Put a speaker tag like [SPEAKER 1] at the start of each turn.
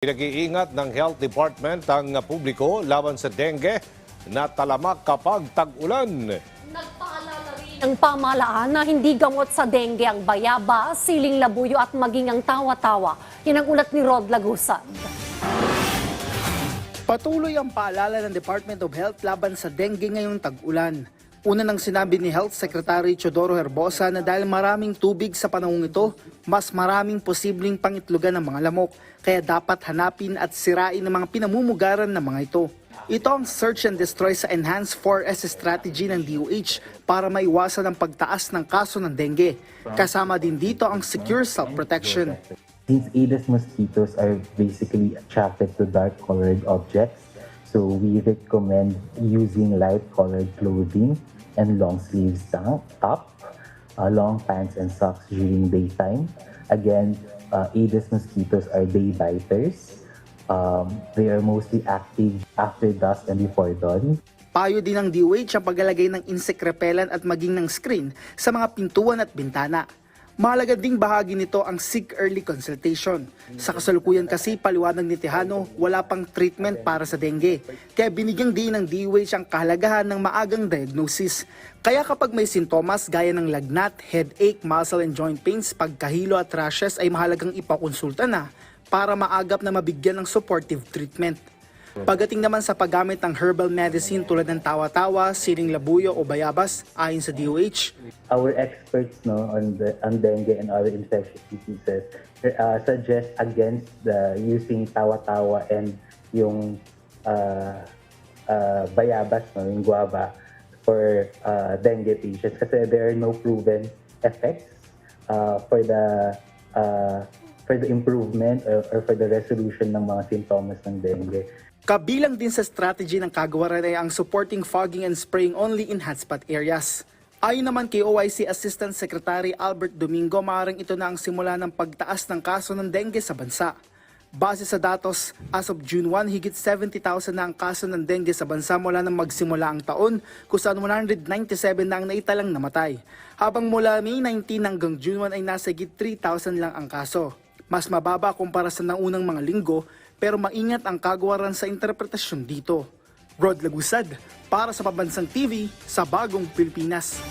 [SPEAKER 1] Pinag-iingat ng Health Department ang publiko laban sa dengue na talamak kapag tag-ulan.
[SPEAKER 2] Nagpaalala rin ng pamahalaan na hindi gamot sa dengue ang bayaba, siling labuyo at maging ang tawa-tawa. Yan ang ulat ni Rod Lagusad.
[SPEAKER 3] Patuloy ang paalala ng Department of Health laban sa dengue ngayong tag-ulan. Una nang sinabi ni Health Secretary Chodoro Herbosa na dahil maraming tubig sa panahong ito, mas maraming posibleng pangitlugan ng mga lamok, kaya dapat hanapin at sirain ang mga pinamumugaran ng mga ito. Ito ang search and destroy sa Enhanced 4S strategy ng DOH para maiwasan ang pagtaas ng kaso ng dengue. Kasama din dito ang secure self-protection.
[SPEAKER 4] These Aedes mosquitoes are basically attracted to dark colored objects. So we recommend using light colored clothing and long sleeves top, uh, long pants and socks during daytime. Again, uh, Aedes mosquitoes are day biters. Um, they are mostly active after dusk and before dawn.
[SPEAKER 3] Payo din ng DOH ang paglalagay ng insect repellent at maging ng screen sa mga pintuan at bintana. Mahalaga ding bahagi nito ang Seek Early Consultation. Sa kasalukuyan kasi, paliwanag ni Tejano, wala pang treatment para sa dengue. Kaya binigyang din ng DOH ang kahalagahan ng maagang diagnosis. Kaya kapag may sintomas gaya ng lagnat, headache, muscle and joint pains, pagkahilo at rashes ay mahalagang ipakonsulta na para maagap na mabigyan ng supportive treatment. Pagdating naman sa paggamit ng herbal medicine tulad ng tawa-tawa, siling labuyo o bayabas, ayon sa DOH,
[SPEAKER 4] our experts no on the on dengue and other infectious diseases uh, suggest against the using tawa-tawa and yung uh, uh, bayabas no yung guava for uh, dengue patients. Kasi there are no proven effects uh, for the uh, for the improvement or, or for the resolution ng mga simptomas ng dengue.
[SPEAKER 3] Kabilang din sa strategy ng kagawaran ay ang supporting fogging and spraying only in hotspot areas. Ayon naman kay OIC Assistant Secretary Albert Domingo, maaaring ito na ang simula ng pagtaas ng kaso ng dengue sa bansa. Base sa datos, as of June 1, higit 70,000 na ang kaso ng dengue sa bansa mula nang magsimula ang taon, kung saan 197 na ang naitalang namatay. Habang mula May 19 hanggang June 1 ay nasa higit 3,000 lang ang kaso. Mas mababa kumpara sa naunang mga linggo, pero maingat ang kagawaran sa interpretasyon dito. Rod Lagusad, para sa Pambansang TV, sa Bagong Pilipinas.